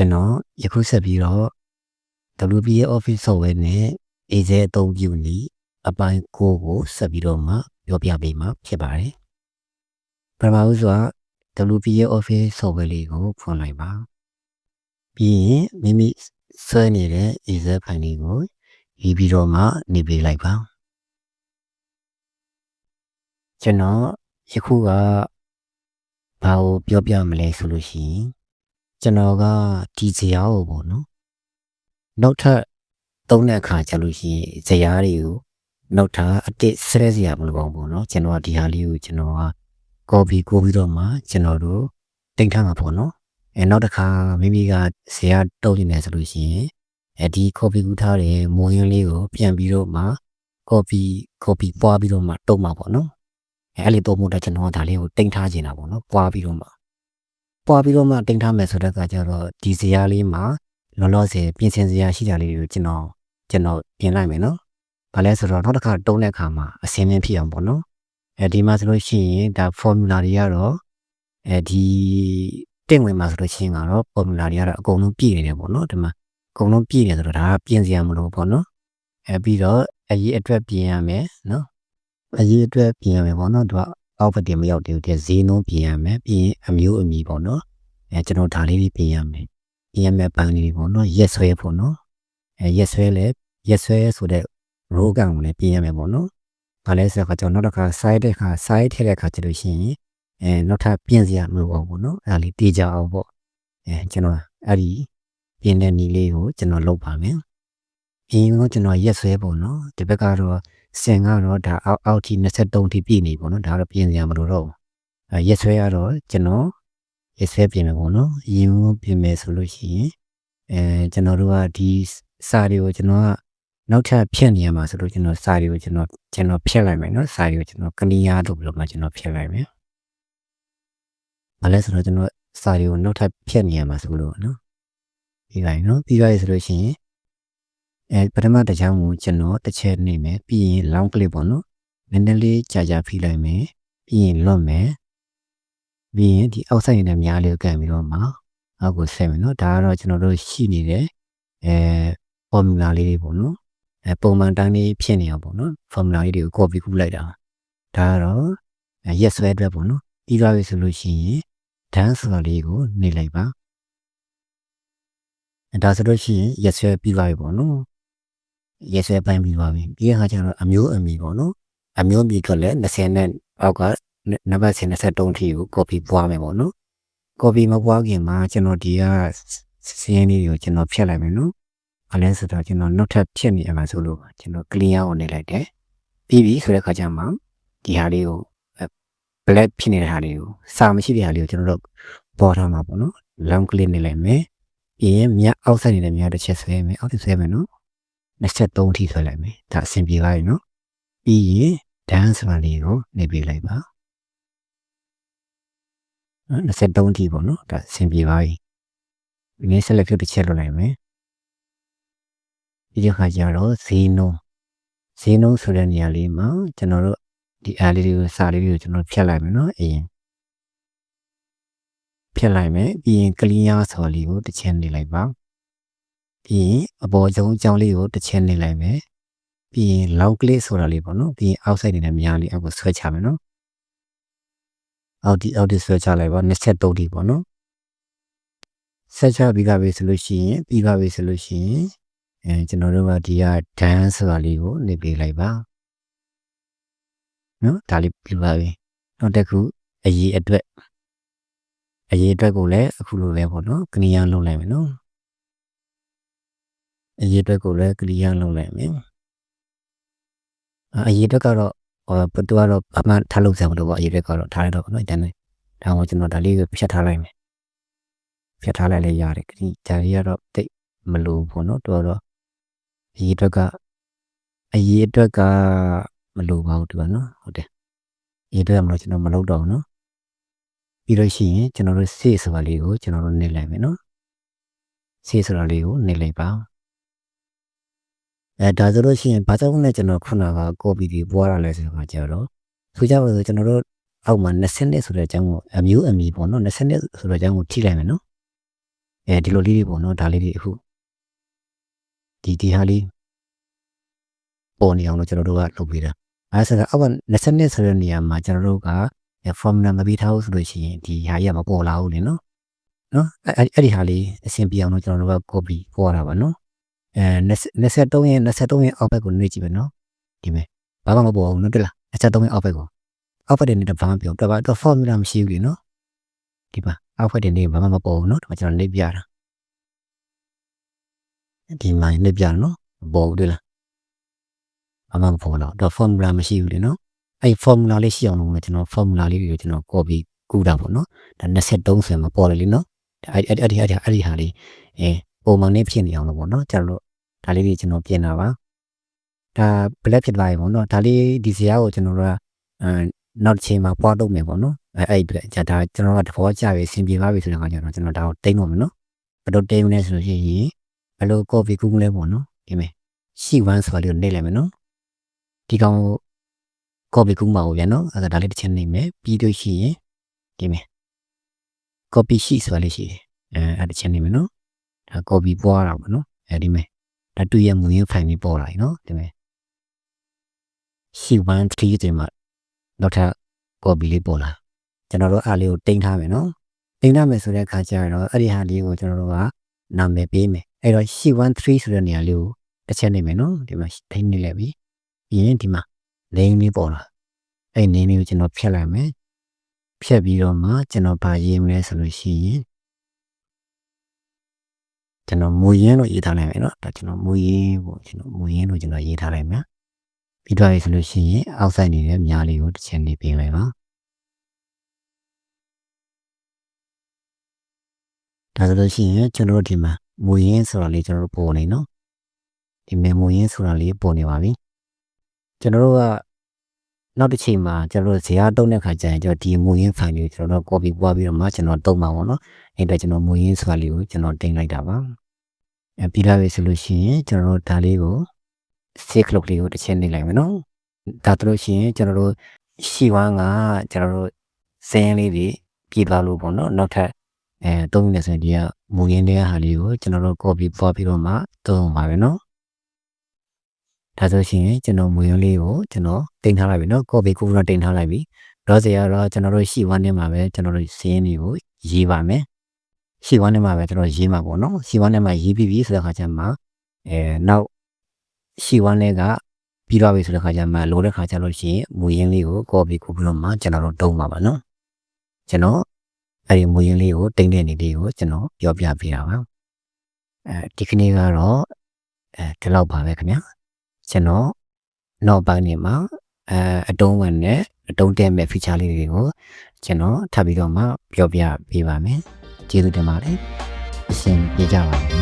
ကျွန်တော်ယခုဆက်ပြီးတော့ WPA Office Software နဲ့ AZ အသုံးပြုနည်းအပိုင်း9ကိုဆက်ပြီးတော့မှပြောပြပေးမှာဖြစ်ပါတယ်။ပထမဦးစွာ WPA Office Software လေးကိုဖွင့်လိုက်ပါ။ပြီးရင်မိမိဆွဲနေတဲ့ AZ ဖိုင်လေးကိုရေးပြီးတော့မှနေပေးလိုက်ပါ။ကျွန်တော်ယခုကဘာကိုပြောပြမလဲဆိုလို့ရှိရင် ကျွန်တော်ကဒီဇရာကိုပေါ့နော်နောက်ထပ်သုံးတဲ့အခါကျလို့ရှိရင်ဇရာတွေကိုနောက်ထပ်အတစ်ဆဲစရာမလိုပါဘူးပေါ့နော်ကျွန်တော်ကဒီဟာလေးကိုကျွန်တော်ကကော်ပီကိုပြီးတော့မှကျွန်တော်တို့တင်ထားမှာပေါ့နော်အဲနောက်တစ်ခါမိမိကဇရာတုံးနေတယ်ဆိုလို့ရှိရင်အဲဒီကော်ပီကူထားတဲ့မိုးရင်းလေးကိုပြန်ပြီးတော့မှကော်ပီကော်ပီပွားပြီးတော့မှတုံးမှာပေါ့နော်အဲအဲ့လေတုံးမှုတဲ့ကျွန်တော်ကဒါလေးကိုတင်ထားနေတာပေါ့နော်ပွားပြီးတော့မှ ပွားပြီးတော့မှတင်ထားမယ်ဆိုတဲ့အခါကျတော့ဒီဇရာလေးမှာလောလောဆယ်ပြင်ဆင်စရာရှိတာလေးတွေကိုကျွန်တော်ကျွန်တော်ပြင်လိုက်မယ်နော်။ဘာလဲဆိုတော့နောက်တစ်ခါတုံးတဲ့အခါမှာအစင်းင်းဖြစ်အောင်ပေါ့နော်။အဲဒီမှာဆိုလို့ရှိရင်ဒါ formula တွေကတော့အဲဒီတင့်ဝင်မှာဆိုလို့ရှိရင်ကတော့ formula တွေကတော့အကုန်လုံးပြည့်နေတယ်ပေါ့နော်။ဒီမှာအကုန်လုံးပြည့်နေဆိုတော့ဒါကပြင်စရာမလိုပေါ့နော်။အဲပြီးတော့အရေးအတွက်ပြင်ရမယ်နော်။အရေးအတွက်ပြင်ရမယ်ပေါ့နော်။သူက အောက်ဘက်တင်မရောက်သေးဘူးတဲ့ဈေးနှုန်းပြင်ရမယ်ပြီးရင်အမျိုးအမည်ပေါ့နော်။အဲကျွန်တော်ဒါလေးတွေပြင်ရမယ်။ပြင်ရမယ်ပန်းလေးပေါ့နော်။ရက်ဆွဲပေါ့နော်။အဲရက်ဆွဲလဲရက်ဆွဲဆိုတဲ့ row ကောင်ကိုလည်းပြင်ရမယ်ပေါ့နော်။ဘာလဲဆိုတော့ကျွန်တော်နောက်တစ်ခါ site တဲ့ခါ site ထည့်တဲ့ခါကျလို့ရှိရင်အဲနောက်ထပ်ပြင်စရာမလိုပါဘူးပေါ့နော်။အဲဒါလေးတေးကြအောင်ပေါ့။အဲကျွန်တော်အဲ့ဒီပြင်တဲ့နည်းလေးကိုကျွန်တော်လုပ်ပါမယ်။ပြင်တော့ကျွန်တော်ရက်ဆွဲပေါ့နော်။ဒီဘက်ကတော့ စင်ကတော့ဒါအောက်အောက်ထိ23ထိပြည့်နေပေါ့နော်။ဒါတော့ပြင်စရာမလိုတော့ဘူး။အဲရက်ဆွဲကတော့ကျွန်တော်ရက်ဆွဲပြင်မယ်ပေါ့နော်။အရင်ကပြင်မယ်ဆိုလို့ရှိရင်အဲကျွန်တော်တို့ကဒီစာတွေကိုကျွန်တော်ကနောက်ထပ်ဖြည့်နေရမှာဆိုလို့ကျွန်တော်စာတွေကိုကျွန်တော်ကျွန်တော်ဖြည့်လိုက်မယ်နော်စာတွေကိုကျွန်တော်ကလီယာလို့ပြောမှကျွန်တော်ဖြည့်လိုက်မယ်။ဘာလဲဆိုတော့ကျွန်တော်စာတွေကိုနောက်ထပ်ဖြည့်နေရမှာဆိုလို့နော်။ပြီးလိုက်နော်ပြီးသွားပြီဆိုလို့ရှိရင် အဲပထမတစ်ချောင်းကိုကျွန်တော်တစ်ချက်နေမယ်ပြီးရင် long clip ပေါ့နော်။နည်းနည်းလေးကြာကြာဖိလိုက်မယ်ပြီးရင်လွတ်မယ်ပြီးရင်ဒီအောက်ဆိုင်နေတဲ့များလေးကိုကန်ပြီးတော့မှအောက်ကိုဆက်မယ်နော်။ဒါကတော့ကျွန်တော်တို့ရှိနေတဲ့အဲ formula လေးတွေပေါ့နော်အဲပုံမှန်တိုင်းလေးဖြစ်နေအောင်ပေါ့နော် formula လေးတွေကို copy ကူးလိုက်တာဒါကတော့ yes ဆွဲအတွက်ပေါ့နော်ပြီးသွားပြီဆိုလို့ရှိရင် done ဆိုတာလေးကိုနေလိုက်ပါအဲဒါဆိုလို့ရှိရင် yes ဆွဲပြီးသွားပြီပေါ့နော် yes ဆွဲပိုင်းပြီးသွားပြီပြီးတဲ့အခါကျတော့အမျိုးအမည်ပေါ့နော်အမျိုးအမည်ကလည်း20နဲ့အောက်ကနံပါတ်73ထိကို copy ပွားမယ်ပေါ့နော် copy မပွားခင်မှာကျွန်တော်ဒီကစရင်းလေးကိုကျွန်တော်ဖြတ်လိုက်မယ်နော်။ဘာလဲဆိုတော့ကျွန်တော် note ထပ်ဖြတ်နေရမှာဆိုလို့ကျွန်တော် clear ကိုနေလိုက်တယ်။ပြီးပြီဆိုတဲ့ခါကျမှဒီဟာလေးကို black ဖြစ်နေတဲ့ဟာလေးကိုစာမရှိတဲ့ဟာလေးကိုကျွန်တော်တို့ပေါ်ထားမှာပေါ့နော်။ long click နေလိုက်မယ်။ပြီးရင်မြတ်အောက်ဆက်နေတဲ့မြတ်တစ်ချက်ဆွဲမယ်။အောက်ဆက်ဆွဲမယ်နော်။ 23ထိဆွဲလိုက်မယ်။ဒါအဆင်ပြေပါပြီနော်။ပြီးရင် dance ဆိုတာလေးကိုနေပြလိုက်ပါ။နော်23ထိပေါ့နော်။ဒါအဆင်ပြေပါပြီ။ဒီနေ့ select ဖြစ်တစ်ချက်လုပ်လိုက်မယ်။ဒီခါကျတော့ဈေးနှုန်းဈေးနှုန်းဆိုတဲ့နေရာလေးမှာကျွန်တော်တို့ဒီအားလေးတွေကိုစာလေးတွေကိုကျွန်တော်ဖြတ်လိုက်မယ်နော်အရင်ဖြတ်လိုက်မယ်ပြီးရင်ကလီယာဆော်လေးကိုတစ်ချက်နေလိုက်ပါ ပြီးရင်အပေါ်ဆုံးအကြောင်းလေးကိုတစ်ချက်နေလိုက်မယ်ပြီးရင်လောက်ကလေးဆိုတာလေးပေါ့နော်ပြီးရင်အောက်ဆိုင်နေတဲ့မြားလေးအောက်ကိုဆွဲချမယ်နော်အောက်ဒီအောက်ဒီဆွဲချလိုက်ပါ23ဒီပေါ့နော်ဆက်ချပြီးသားပြီဆိုလို့ရှိရင်ပြီးပါပြီဆိုလို့ရှိရင်အဲကျွန်တော်တို့ကဒီက dance ဆိုတာလေးကိုနေပေးလိုက်ပါနော်ဒါလေးပြပါပြီနောက်တစ်ခုအရေးအတွက်အရေးအတွက်ကိုလည်းအခုလိုပဲပေါ့နော်ကလီယန်လုပ်လိုက်မယ်နော် အရေးအတွက်ကိုလည်းကလီယန်လုပ်လိုက်မယ်အရေးအတွက်ကတော့ဟိုပတူကတော့အမှန်ထားလို့စံမလို့ပေါ့အရေးအတွက်ကတော့ထားရတော့နော်တန်းနေဒါမှကျွန်တော်ဒါလေးကိုဖြတ်ထားလိုက်မယ်ဖြတ်ထားလိုက်လည်းရတယ်ဒီဒါလေးကတော့တိတ်မလို့ပေါ့နော်တော်တော့အရေးအတွက်ကအရေးအတွက်ကမလိုပါဘူးတူပါနော်ဟုတ်တယ်အရေးအတွက်ကမလို့ကျွန်တော်မလုပ်တော့ဘူးနော်ပြီးလို့ရှိရင်ကျွန်တော်တို့စေ့ဆိုတာလေးကိုကျွန်တော်တို့နေလိုက်မယ်နော်စေ့ဆိုတာလေးကိုနေလိုက်ပါ အဲဒါဆိုလို့ရှိရင်ဘာကြောင့်လဲကျွန်တော်ခုနကကော်ပီတွေပွားရလဲဆိုတော့ကြတော့ဆိုကြပါစို့ကျွန်တော်တို့အောက်မှာ20နှစ်ဆိုတဲ့အကြောင်းကိုအမျိုးအမည်ပေါ့နော်20နှစ်ဆိုတဲ့အကြောင်းကိုထိလိုက်မယ်နော်အဲဒီလိုလေးတွေပေါ့နော်ဒါလေးတွေအခုဒီဒီဟာလေးပေါ်နေအောင်လို့ကျွန်တော်တို့ကလုပ်ပေးတာအဲဆိုတော့အောက်က20ဆိုတဲ့နေရာမှာကျွန်တော်တို့က formula မပြီးထားဘူးဆိုလို့ရှိရင်ဒီဟာကြီးကမပေါ်လာဘူးလေနော်နော်အဲ့အဲ့ဒီဟာလေးအဆင်ပြေအောင်လို့ကျွန်တော်တို့က copy ပေါ်တာပါနော် အဲ23ရဲ့23ရဲ့အောက်ဘက်ကိုနှိပ်ကြည့်မယ်နော်ဒီမဲ့ဘာမှမပေါ်ဘူးနော်တွေ့လား23ရဲ့အောက်ဘက်ကိုအောက်ဘက်တွေနဲ့ဘာမှပြောတော့ဘာတော့ formula မရှိဘူးလေနော်ဒီမှာအောက်ဘက်တွေနဲ့ဘာမှမပေါ်ဘူးနော်ဒီမှာကျွန်တော်နှိပ်ပြတာဒီမှာနှိပ်ပြနော်ပေါ်ဘူးတွေ့လားဘာမှမပေါ်တော့တော့ formula မရှိဘူးလေနော်အဲ့ formula လေးရှိအောင်လို့ကျွန်တော် formula လေးကိုကျွန်တော် copy ကူးတာပေါ့နော်ဒါ23ဆိုရင်မပေါ်လေလीနော်အဲ့အဲ့အဲ့ဒီအဲ့ဒီအဲ့ဒီဟာလေးအဲပုံမှန်လေးဖြစ်နေအောင်လို့ပေါ့နော်ကျွန်တော်တို့ ဒါလေးတွေကျွန်တော်ပြင်တာပါဒါ black ဖြစ်သွားပြီပေါ့နော်ဒါလေးဒီစရာကိုကျွန်တော်တို့ကအဲနောက်တစ်ချိန်မှာပွားတော့မယ်ပေါ့နော်အဲအဲ့ဒီဒါဒါကျွန်တော်ကတဘောကြပြီအဆင်ပြေပါပြီဆိုတဲ့အခါကျတော့ကျွန်တော်ဒါကိုတိမ့်တော့မယ်နော်ဘယ်လိုတိမ့်မလဲဆိုလို့ရှိရင်ဘယ်လို copy ကူးမလဲပေါ့နော်ဒီမဲ့ရှိ1ဆိုတာလေးကိုနှိပ်လိုက်မယ်နော်ဒီကောင် copy ကူးမှာပေါ့ဗျာနော်အဲ့ဒါဒါလေးတစ်ချက်နှိပ်မယ်ပြီးလို့ရှိရင်ဒီမဲ့ copy sheet ဆိုတာလေးရှိတယ်အဲအဲ့တစ်ချက်နှိပ်မယ်နော်ဒါ copy ပွားတာပေါ့နော်အဲဒီမဲ့ ဒါတူရမူရင်း file လေးပေါ်လာပြီနော်ဒီမဲ့ sheet 1 3 ဒီမှာနောက်ထပ် copy လေးပေါ်လာကျွန်တော်တို့အားလေးကိုတင်ထားမယ်နော်တင်ထားမယ်ဆိုတဲ့အခါကျတော့အဲ့ဒီဟာလေးကိုကျွန်တော်တို့ကနာမည်ပေးမယ်အဲ့တော့ sheet 1 3 ဆိုတဲ့နေရာလေးကိုတစ်ချက်နှိပ်မယ်နော်ဒီမှာထိနေလိုက်ပြီပြီးရင်ဒီမှာ name လေးပေါ်လာအဲ့ name လေးကိုကျွန်တော်ဖြတ်လိုက်မယ်ဖြတ်ပြီးတော့မှကျွန်တော်ဗာရေးမလဲဆိုလို့ရှိရင် ကျွန်တော်မူရင်းလို့ရေးထားလိုက်မယ်နော်ဒါကျွန်တော်မူရင်းပေါ့ကျွန်တော်မူရင်းလို့ကျွန်တော်ရေးထားလိုက်မယ်ပြီးတော့ဆိုလို့ရှိရင်အောက်ဆိုင်နေတဲ့မြားလေးကိုတစ်ချက်နေပြင်လိုက်ပါဒါဆိုလို့ရှိရင်ကျွန်တော်တို့ဒီမှာမူရင်းဆိုတာလေးကျွန်တော်တို့ပေါ်နေနော်ဒီမေမူရင်းဆိုတာလေးပေါ်နေပါပြီကျွန်တော်တို့က နောက်တစ်ချိန်မှာကျွန်တော်တို့ဇေယျတုံးတဲ့ခါကျရင်ကျွန်တော်ဒီမူရင်း file လေးကိုကျွန်တော်တို့ copy ပွားပြီးတော့မှကျွန်တော်တုံးမှာပေါ့နော်အဲ့ဒါကျွန်တော်မူရင်းဆိုတာလေးကိုကျွန်တော်တင်လိုက်တာပါအဲပြီးလာပြီဆိုလို့ရှိရင်ကျွန်တော်တို့ဒါလေးကို save လုပ်လေးကိုတစ်ချက်နှိပ်လိုက်မယ်နော်ဒါတို့လို့ရှိရင်ကျွန်တော်တို့ရှီဝမ်းကကျွန်တော်တို့စင်းလေးတွေပြည်သွားလို့ပေါ့နော်နောက်ထပ်အဲတုံးနေဆိုရင်ဒီကမူရင်းတဲ့ဟာလေးကိုကျွန်တော်တို့ copy ပွားပြီးတော့မှတုံးပါပဲနော် ဒါဆိုရှင်ကျွန်တော်မူရင်းလေးကိုကျွန်တော်တင်ထားလိုက်ပြီနော် copy ကိုတော့တင်ထားလိုက်ပြီတော့စီကတော့ကျွန်တော်တို့ရှီဝမ်းနဲ့မှာပဲကျွန်တော်တို့စင်းတွေကိုရေးပါမယ်ရှီဝမ်းနဲ့မှာပဲကျွန်တော်ရေးမှာပေါ့နော်ရှီဝမ်းနဲ့မှာရေးပြီးပြီဆိုတဲ့ခါကျမှအဲနောက်ရှီဝမ်းလေးကပြီးတော့ပြီဆိုတဲ့ခါကျမှလိုတဲ့ခါကျလို့ရှိရင်မူရင်းလေးကို copy ကိုပြီးတော့မှကျွန်တော်တို့တုံးပါပါနော်ကျွန်တော်အဲ့ဒီမူရင်းလေးကိုတင်တဲ့နေလေးကိုကျွန်တော်ပြောပြပေးတာပါအဲဒီကနေ့ကတော့အဲဒီလောက်ပါပဲခင်ဗျာ ကျွန်တော်နောက်ပိုင်းနေမှာအဲအတုံးဝင်နဲ့အတုံးတက်မဲ့ feature လေးတွေကိုကျွန်တော်ထပ်ပြီးတော့မှပြောပြပေးပါမယ်ကျေးဇူးတင်ပါတယ်အရှင်ပြေကြပါမယ်